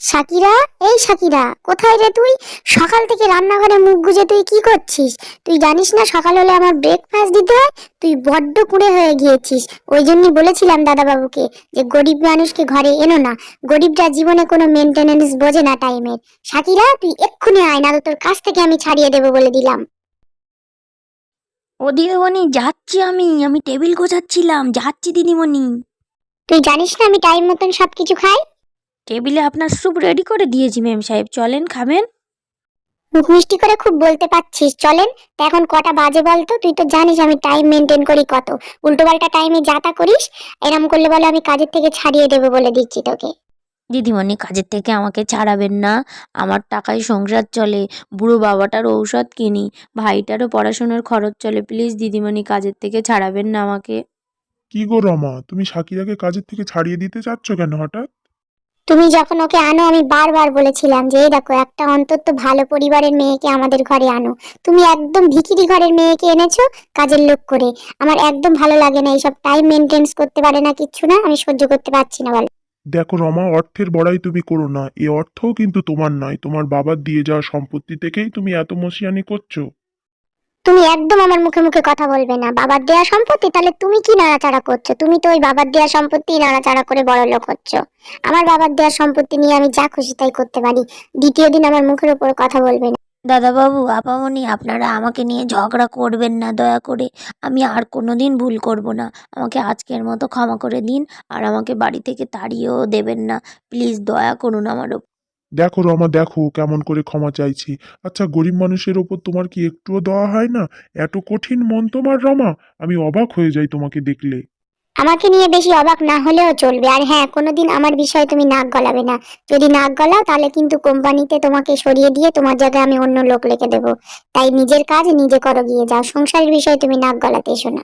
Shakira এই Shakira কোথায় রে তুই? সকাল থেকে রান্নাঘরে মুখ গুজে তুই কি করছিস? তুই জানিস না সকাল হলে আমার ব্রেকফাস্ট দিতে হয়? তুই বড্ড কুড়ে হয়ে গিয়েছিস। ওই জন্যই বলেছিলাম দাদাবাবুকে যে গরিব মানুষকে ঘরে এনো না। গরিবরা জীবনে কোনো মেনটেনেন্স বোঝে না টাইমের সাকিরা তুই এক্ষুনি আয় না তোর কাছ থেকে আমি ছাড়িয়ে দেবো বলে দিলাম। ও দিদিমণি যাচ্ছি আমি। আমি টেবিল গোছাচ্ছিলাম। যাচ্ছি দিদিমণি। তুই জানিস না আমি টাইম মতন সব কিছু খাই? টেবিলে আপনার স্যুপ রেডি করে দিয়েছি ম্যাম সাহেব। চলেন খাবেন? মুখ মিষ্টি করে খুব বলতে পারছিস। চলেন তা এখন কটা বাজে বলতো তুই তো জানিস আমি টাইম মেনটেন করি কত। উল্টো পাল্টা টাইমে যাতা করিস এরম করলে বলে আমি কাজের থেকে ছাড়িয়ে দেবো বলে দিচ্ছি তোকে। দিদিমণি কাজের থেকে আমাকে ছাড়াবেন না। আমার টাকায় সংসার চলে বুড়ো বাবাটার ঔষধ কিনি ভাইটারও পড়াশোনার খরচ চলে। প্লিজ দিদিমণি কাজের থেকে ছাড়াবেন না আমাকে। কি গো রমা তুমি সাকিরাকে কাজের থেকে ছাড়িয়ে দিতে চাচ্ছ কেন হঠাৎ? তুমি যখন ওকে আনো, আমি বারবার বলেছিলাম যে, এই দেখো, একটা অন্তত ভালো পরিবারের মেয়েকে আমাদের ঘরে আনো। তুমি একদম ভিখিরি ঘরের মেয়েকে এনেছো কাজের লোক করে। আমার একদম ভালো লাগে না, এইসব টাইম মেনটেন্স করতে পারে না কিচ্ছু না, আমি সহ্য করতে পারছি না, বলো। দেখো রমা, অর্থের বড়াই তুমি করো না, এ অর্থও কিন্তু তোমার নয়। তোমার বাবার দিয়ে যাওয়া সম্পত্তি থেকেই তুমি এত মশিয়ানি করছ। তুমি একদম আমার মুখে মুখে কথা বলবে না। বাবার দেয়া সম্পত্তি, তাহলে তুমি কি নাড়াচাড়া করছ? তুমি তো ওই বাবার দেয়া সম্পত্তি নাড়াচাড়া করে বড় লোক হচ্ছ। আমার বাবার দেয়া সম্পত্তি নিয়ে আমি যা খুশি তাই করতে পারি। দ্বিতীয় দিন আমার মুখের উপর কথা বলবে না। দাদাবাবু, আপামনি আপনারা আমাকে নিয়ে ঝগড়া করবেন না দয়া করে। আমি আর কোনো দিন ভুল করব না। আমাকে আজকের মতো ক্ষমা করে দিন আর আমাকে বাড়ি থেকে তাড়িয়েও দেবেন না। প্লিজ দয়া করুন আমার। দেখো রমা দেখো কেমন করে ক্ষমা চাইছি। আচ্ছা গরিব মানুষের ওপর তোমার কি একটুও দেওয়া হয় না? এত কঠিন মন তোমার রমা? আমি অবাক হয়ে যাই তোমাকে দেখলে। আমাকে নিয়ে বেশি অবাক না হলেও চলবে। আর হ্যাঁ কোনোদিন আমার বিষয়ে তুমি নাক গলাবে না। যদি নাক গলাও তাহলে কিন্তু কোম্পানিতে তোমাকে সরিয়ে দিয়ে তোমার জায়গায় আমি অন্য লোক রেখে দেবো। তাই নিজের কাজ নিজে করো গিয়ে যাও। সংসারের বিষয়ে তুমি নাক গলাতে এসো না।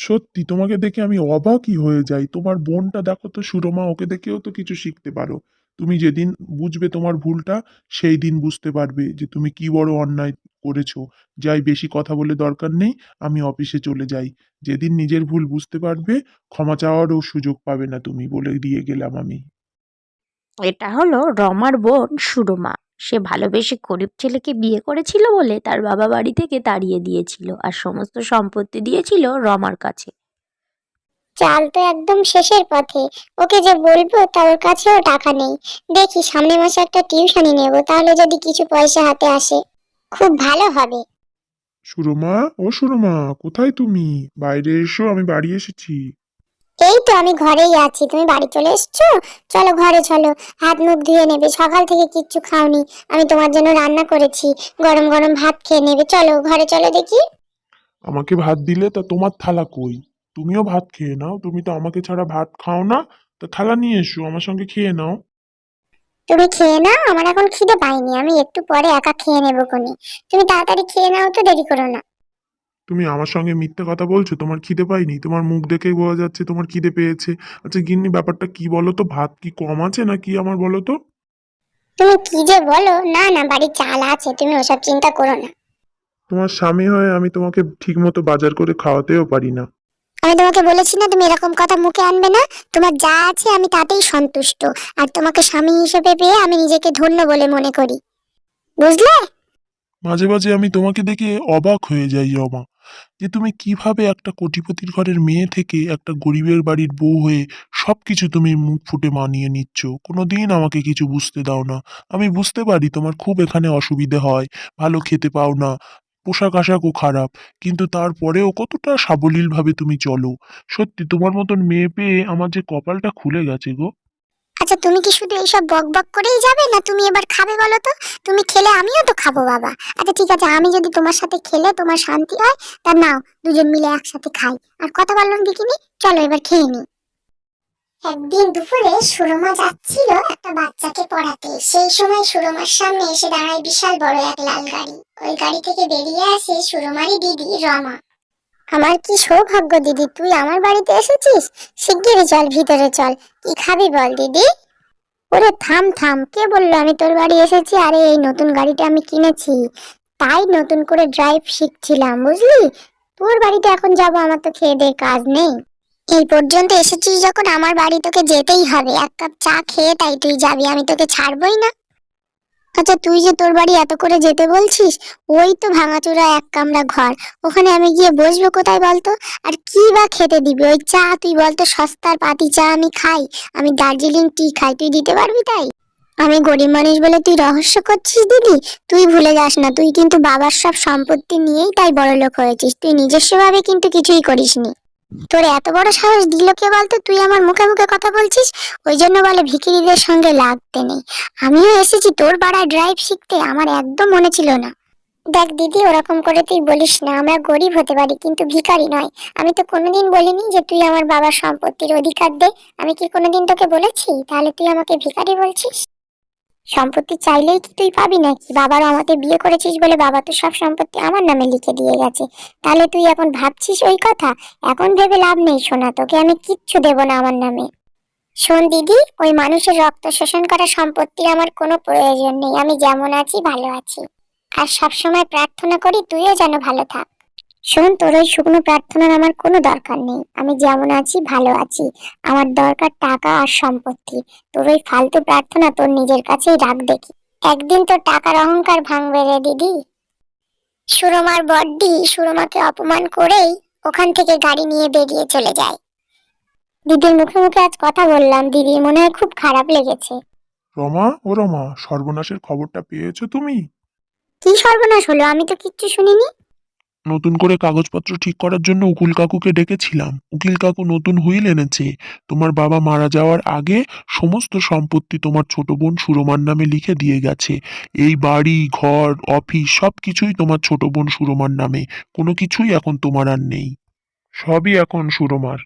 সত্যি তোমাকে দেখে আমি অবাকই হয়ে যাই। তোমার বোনটা দেখো তো সুরমা ওকে দেখেও তো কিছু শিখতে পারো। তুমি যেদিন বুঝবে তোমার ভুলটা, সেই দিন বুঝতে পারবে যে তুমি কি বড় অন্যায় করেছ। যাই বেশি কথা বলে দরকার নেই, আমি অফিসে চলে যাই। যেদিন নিজের ভুল বুঝতে পারবে, ক্ষমা চাওয়ারও সুযোগ পাবে না তুমি বলে দিয়ে গেলাম আমি। এটা হলো রমার বোন সুরমা। সে ভালোবেসে গরিব ছেলেকে বিয়ে করেছিল বলে তার বাবা বাড়ি থেকে তাড়িয়ে দিয়েছিল আর সমস্ত সম্পত্তি দিয়েছিল রমার কাছে। চাল তো একদম শেষের পথে। ওকে যে বলব তা ওর কাছেও টাকা নেই। দেখি সামনের মাসে একটা টিউশনি নেব তাহলে যদি কিছু পয়সা হাতে আসে খুব ভালো হবে। সুরমা ও সুরমা কোথায় তুমি? বাইরে এসো আমি বাড়ি এসেছি। এই তো আমি ঘরেই আছি তুমি বাড়ি চলে এসছো? চলো ঘরে চলো হাত মুখ ধুয়ে নেবে সকাল থেকে কিচ্ছু খাওনি। আমি তোমার জন্য রান্না করেছি গরম গরম ভাত খেয়ে নেবে। চলো ঘরে চলো দেখি। আমাকে ভাত দিলে তা তোমার থালা কই? তুমিও ভাত খেয়ে নাও তুমি তো আমাকে ছাড়া ভাত খাও না তা থালা নিয়ে এসো আমার সঙ্গে খেয়ে নাও। তুমি খেয়ে নাও আমার এখন খিদে পাইনি আমি একটু পরে একা খেয়ে নেব কোনি। তুমি তাড়াতাড়ি খেয়ে নাও তো দেরি করো না। তুমি আমার সঙ্গে মিথ্যে কথা বলছো তোমার খিদে পাইনি তোমার মুখ দেখেই বোঝা যাচ্ছে তোমার খিদে পেয়েছে। আচ্ছা গিন্নি ব্যাপারটা কি বলো তো ভাত কি কম আছে না কি আমার বলো তো? তুমি কি যে বলো না না বাড়ির চাল আছে তুমি ওসব চিন্তা করো না। তোমার স্বামী হয়ে আমি তোমাকে ঠিক মতো বাজার করে খাওয়াতেও পারি না। আমি তোমাকে বলেছি না, তুমি এরকম কথা মুখে আনবে না। তোমার যা আছে আমি তাতেই সন্তুষ্ট। আর তোমাকে স্বামী হিসেবে পেয়ে আমি নিজেকে ধন্য বলে মনে করি। বুঝলে? মাঝে মাঝে আমি তোমাকে দেখে অবাক হয়ে যাই রমা যে তুমি কীভাবে একটা কোটিপতির ঘরের মেয়ে থেকে একটা গরিবের বাড়ির বউ হয়ে সবকিছু তুমি মুখ ফুটে মানিয়ে নিচ্ছ। কোনোদিন আমাকে কিছু বুঝতে দাও না। আমি বুঝতে পারি তোমার খুব এখানে অসুবিধে হয়, ভালো খেতে পাও না পোশাক আশাকও খারাপ, কিন্তু তারপরেও কতটা সাবলীলভাবে তুমি চলো। সত্যি, তোমার মতন মেয়ে পেয়ে আমার যে কপালটা খুলে গেছে গো। আচ্ছা তুমি কি শুধু এইসব বক বক করেই যাবে, না তুমি এবার খাবে বলো তো? তুমি খেলে আমিও তো খাব, বাবা। আচ্ছা ঠিক আছে, আমি যদি তোমার সাথে খেলে তোমার শান্তি হয়, তা নাও, দুজন মিলে একসাথে খাই। আর কথা বললাম দেখিনি চলো এবার খেয়ে নি। একদিন দুপুরে সুরমা যাচ্ছিল একটা বাচ্চাকে পড়াতে। সেই সময় সুরমার সামনে এসে দাঁড়ায় বিশাল বড় এক লাল গাড়ি। ওই গাড়ি থেকে বেরিয়ে আসে সুরমারই দিদি, রমা। আমার কি সৌভাগ্য, দিদি? তুই আমার বাড়িতে এসেছিস? শিগগিরই চল, ভিতরে চল। কি খাবি বল, দিদি? ওরে, থাম থাম। কে বলল আমি তোর বাড়ি এসেছি? আরে, এই নতুন গাড়িটা আমি কিনেছি। তাই নতুন করে ড্রাইভ শিখছিলাম, বুঝলি? তোর বাড়িতে এখন যাব, আমার তো খেয়ে দে কাজ নেই। এই পর্যন্ত এসেছিস যখন, আমার বাড়ি তোকে যেতেই হবে। এক কাপ চা খেয়ে তাই তুই যাবি, আমি তোকে ছাড়বই না। আচ্ছা তুই যে তোর বাড়ি এত করে যেতে বলছিস, ওই তো ভাঙাচোরা এক কামরা ঘর। ওখানে আমি গিয়ে বসবো কোথায় বলতো? আর কি বা খেতে দিবি? ওই চা, তুই বলতো সস্তার পাতি চা আমি খাই, আমি দার্জিলিং টি খাই, তুই দিতে পারবি তাই? আমি গরিব মানুষ বলে তুই রহস্য করছিস দিদি? তুই ভুলে যাস না, তুই কিন্তু বাবার সব সম্পত্তি নিয়েই তাই বড় লোক হয়েছিস। তুই নিজস্বভাবে কিন্তু কিছুই করিসনি। তোর এত বড় সাহস দিল কে বলতো? তুই আমার মুখে মুখে কথা বলছিস? ওই জন্য বলে ভিখিরিদের সঙ্গে লাগতে নেই। আমিও এসেছি তোর পাড়ায় ড্রাইভ শিখতে, আমার একদম মনে ছিল না। দেখ দিদি, ওরকম করে তুই বলিস না, আমরা গরিব হতে পারি, কিন্তু ভিখারি নয়। আমি তো কোনোদিন বলিনি যে তুই আমার বাবার সম্পত্তির অধিকার দে। আমি কি কোনোদিন তোকে বলেছি? তাহলে তুই আমাকে ভিখারি বলছিস? সম্পত্তি চাইলেই কি তুই পাবি নাকি? বাবারও আমাকে বিয়ে করেছিস বলে বাবা তো সব সম্পত্তি আমার নামে লিখে দিয়ে গেছে। তাহলে তুই এখন ভাবছিস ওই কথা? এখন ভেবে লাভ নেই সোনা, তোকে আমি কিচ্ছু দেব না আমার নামে। শোন দিদি, ওই মানুষের রক্ত শোষণ করা সম্পত্তির আমার কোনো প্রয়োজন নেই। আমি যেমন আছি, ভালো আছি। আর সবসময় প্রার্থনা করি তুইও যেন ভালো থাক। শোন তোর ওই শুকনো প্রার্থনার আমার কোনো দরকার নেই। আমি যেমন আছি ভালো আছি। আমার দরকার টাকা আর সম্পত্তি। তোর ওই ফালতু প্রার্থনা তোর নিজের কাছেই রাখ দেখি। একদিন তোর টাকার অহংকার ভাঙবে রে দিদি। সুরমার বড্ডি সুরমাকে অপমান করেই ওখান থেকে গাড়ি নিয়ে বেরিয়ে চলে যায়। দিদির মুখে মুখে আজ কথা বললাম দিদির মনে হয় খুব খারাপ লেগেছে। রমা ও রমা সর্বনাশের খবরটা পেয়েছ তুমি? কি সর্বনাশ হলো? আমি তো কিচ্ছু শুনিনি। নতুন করে কাগজপত্র ঠিক করার জন্য উকিল কাকুকে ডেকেছিলাম। উকিল কাকু নতুন হুইল এনেছে। তোমার বাবা মারা যাওয়ার আগে সমস্ত সম্পত্তি তোমার ছোট বোন সুরমার নামে লিখে দিয়ে গেছে। এই বাড়ি, ঘর, অফিস সব কিছুই তোমার ছোট বোন সুরমার নামে। কোনো কিছুই এখন তোমার আর নেই। সবই এখন সুরমার।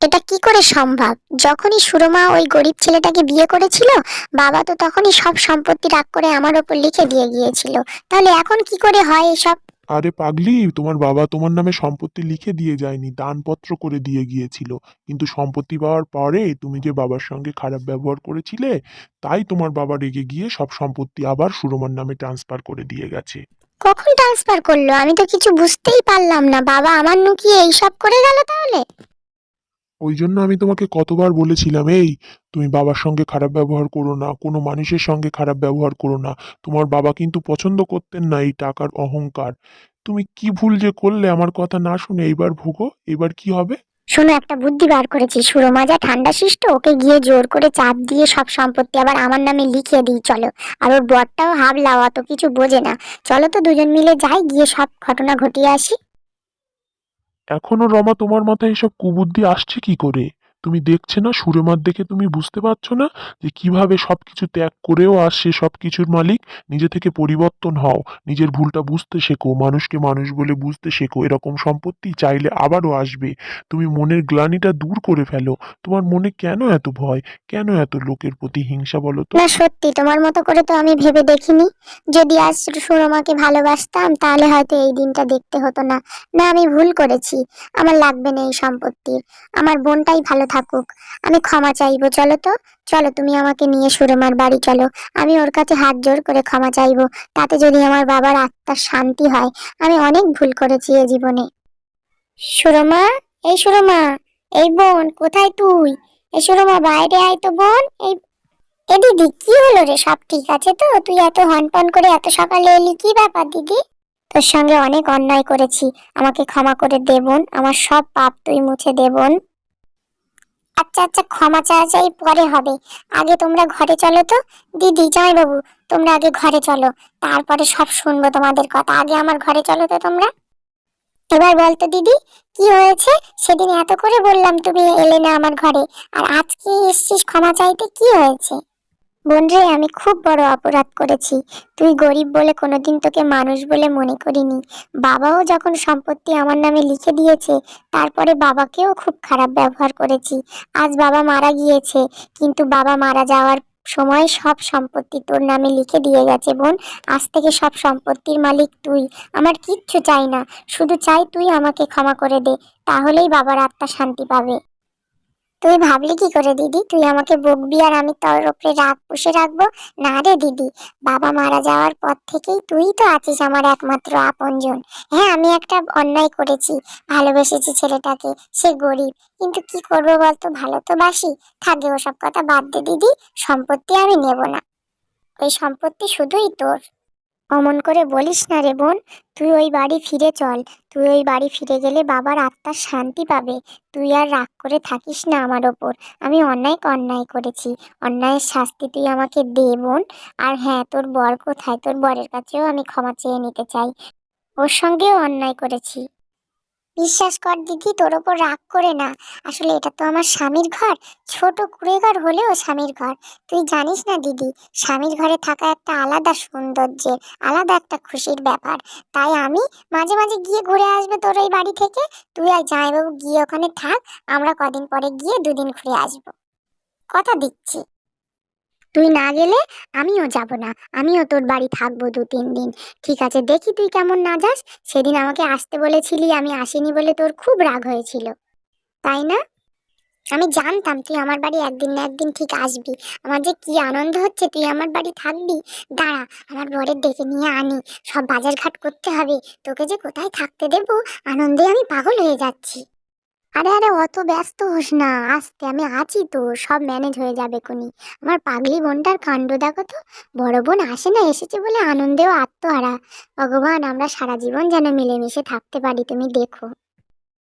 এটা কি করে সম্ভব? যখনই সুরমা ওই গরিব ছেলেটাকে বিয়ে করেছিল, বাবা তো তখনই সব সম্পত্তি রাগ করে আমার ওপর লিখে দিয়ে গিয়েছিল। তাহলে এখন কি করে হয় এসব? আরে পাগলি, তোমার বাবা তোমার নামে সম্পত্তি লিখে দিয়ে যায়নি, দানপত্র করে দিয়ে গিয়েছিল। কিন্তু সম্পত্তি পাওয়ার পরে তুমি যে বাবার সঙ্গে খারাপ ব্যবহার করেছিলে, তাই তোমার বাবা রেগে গিয়ে সব সম্পত্তি আবার সুরমার নামে ট্রান্সফার করে দিয়ে গেছে। কখন ট্রান্সফার করল? আমি তো কিছু বুঝতেই পারলাম না। বাবা আমার নুকিয়ে এইসব করে গেল তাহলে? ওই জন্য আমি তোমাকে কতবার বলেছিলাম, এই, তুমি বাবার সঙ্গে খারাপ ব্যবহার করো না, কোনো মানুষের সঙ্গে খারাপ ব্যবহার করো না। তোমার বাবা কিন্তু পছন্দ করতেন না এই টাকার অহংকার। তুমি কি ভুল যে করলে আমার কথা না শুনে এইবার ভুগো, এবার কি হবে? শোনো, একটা বুদ্ধি বার করেছি, সুরমা যা ঠান্ডা শিষ্ট ওকে গিয়ে জোর করে চাপ দিয়ে সব সম্পত্তি আবার আমার নামে লিখিয়ে দিই, চলো। আর ওর বরটাও হাবলাও অত কিছু বোঝে না। চলো তো দুজন মিলে যাই, গিয়ে সব ঘটনা ঘটিয়ে আসি। এখনও রমা তোমার মাথায় এসব কুবুদ্ধি আসছে কি করে? তুমি দেখছে না? সুরেমার দেখে তুমি বুঝতে পারছ না যে কীভাবে সবকিছু ত্যাগ করেও আসছে সবকিছুর মালিক? নিজে থেকে পরিবর্তন হও। নিজের ভুলটা বুঝতে শেখো। মানুষকে মানুষ বলে বুঝতে শেখো। এরকম সম্পত্তি চাইলে আবারও আসবে। তুমি মনের গ্লানিটা দূর করে ফেলো। তোমার মনে কেন এত ভয়? কেন এত লোকের প্রতি হিংসা বলো তো? সত্যি তোমার মতো করে তো আমি ভেবে দেখিনি। যদি আজ সুরমাকে ভালোবাসতাম, তাহলে হয়তো এই দিনটা দেখতে হতো না। না, আমি ভুল করেছি। আমার লাগবে না এই সম্পত্তির। আমার বোনটাই ভালো থাকুক। আমি ক্ষমা চাইব, চলো তো। চলো, তুমি আমাকে নিয়ে সুরমার বাড়ি চলো। আমি ওর কাছে হাত জোর করে ক্ষমা চাইব। তাতে যদি আমার বাবার আত্মার শান্তি হয়, আমি অনেক ভুল করেছি এ জীবনে। সুরমা, এই সুরমা, এই বোন, কোথায় তুই? এই সুরমা, বাইরে আয় তো বোন। এই, এ দিদি, কি হলো রে? সব ঠিক আছে তো? তুই এত হনপন করে এত সকালে এলি, কি ব্যাপার দিদি? তোর সঙ্গে অনেক অন্যায় করেছি। আমাকে ক্ষমা করে দে বোন। আমার সব পাপ তুই মুছে দে বোন। আচ্ছা আচ্ছা ক্ষমা চাওয়া চাই, পরে হবে। আগে তোমরা ঘরে চলো তো। দিদি, জয়বাবু, তোমরা আগে ঘরে চলো। তারপরে সব শুনব তোমাদের কথা। আগে আমার ঘরে চলো তো তোমরা। এবার বলতো, দিদি, কি হয়েছে? সেদিন এত করে বললাম তুমি এলে না আমার ঘরে। আর আজকে এসছিস ক্ষমা চাইতে, কি হয়েছে? বোন রে আমি খুব বড় অপরাধ করেছি। তুই গরিব বলে কোনোদিন তোকে মানুষ বলে মনে করিনি। বাবাও যখন সম্পত্তি আমার নামে লিখে দিয়েছে, তারপরে বাবাকেও খুব খারাপ ব্যবহার করেছি। আজ বাবা মারা গিয়েছে, কিন্তু বাবা মারা যাওয়ার সময় সব সম্পত্তি তোর নামে লিখে দিয়ে গেছে বোন। আজ থেকে সব সম্পত্তির মালিক তুই। আমার কিচ্ছু চাই না। শুধু চাই তুই আমাকে ক্ষমা করে দে, তাহলেই বাবার আত্মা শান্তি পাবে। তুই ভাবলি কি করে, দিদি? তুই আমাকে বকবি আর আমি তোর ওপরে রাগ পুষে রাখব? না রে দিদি, বাবা মারা যাওয়ার পর থেকেই তুই তো আছিস আমার একমাত্র আপনজন। হ্যাঁ আমি একটা অন্যায় করেছি, ভালোবেসেছি ছেলেটাকে, সে গরিব। কিন্তু কি করব বলতো, ভালো তো বাসি। থাকে ওসব কথা বাদ দে দিদি, সম্পত্তি আমি নেব না। ওই সম্পত্তি শুধুই তোর। অমন করে বলিস না রে বোন, তুই ওই বাড়ি ফিরে চল। তুই ওই বাড়ি ফিরে গেলে বাবার আত্মার শান্তি পাবে। তুই আর রাগ করে থাকিস না আমার ওপর। আমি অন্যায় অন্যায় করেছি। অন্যায়ের শাস্তি তুই আমাকে দে বোন। আর হ্যাঁ তোর বর কোথায়? তোর বরের কাছেও আমি ক্ষমা চেয়ে নিতে চাই। ওর সঙ্গেও অন্যায় করেছি। বিশ্বাস কর দিদি, তোর ওপর রাগ করে না। আসলে এটা তো আমার স্বামীর ঘর। ছোট কুড়েঘর হলেও স্বামীর ঘর। তুই জানিস না দিদি, স্বামীর ঘরে থাকা একটা আলাদা সৌন্দর্যের, আলাদা একটা খুশির ব্যাপার। তাই আমি মাঝে মাঝে গিয়ে ঘুরে আসবে তোর ওই বাড়ি থেকে। তুই আর জামাইবাবু গিয়ে ওখানে থাক, আমরা কদিন পরে গিয়ে দুদিন ঘুরে আসব। কথা দিচ্ছি। তুই না গেলে আমিও যাব না। আমিও তোর বাড়ি থাকব দু, তিন দিন। ঠিক আছে, দেখি তুই কেমন না যাস। সেদিন আমাকে আসতে বলেছিলি, আমি আসিনি বলে তোর খুব রাগ হয়েছিল। তাই না? আমি জানতাম তুই আমার বাড়ি একদিন না একদিন ঠিক আসবি। আমার যে কি আনন্দ হচ্ছে, তুই আমার বাড়ি থাকবি? দাঁড়া, আমার বরের ডেকে নিয়ে আনি। সব বাজার ঘাট করতে হবে। তোকে যে কোথায় থাকতে দেব? আনন্দে আমি পাগল হয়ে যাচ্ছি। আরে আরে, অত ব্যস্ত হোস না। আসতে আমি আছি তো, সব ম্যানেজ হয়ে যাবে কোনি আমার পাগলি বোনটার কাণ্ড দেখো তো। বড় বোন আসে না, এসেছে বলে আনন্দেও আত্মহারা। ভগবান, আমরা সারা জীবন যেন মিলেমিশে থাকতে পারি, তুমি দেখো।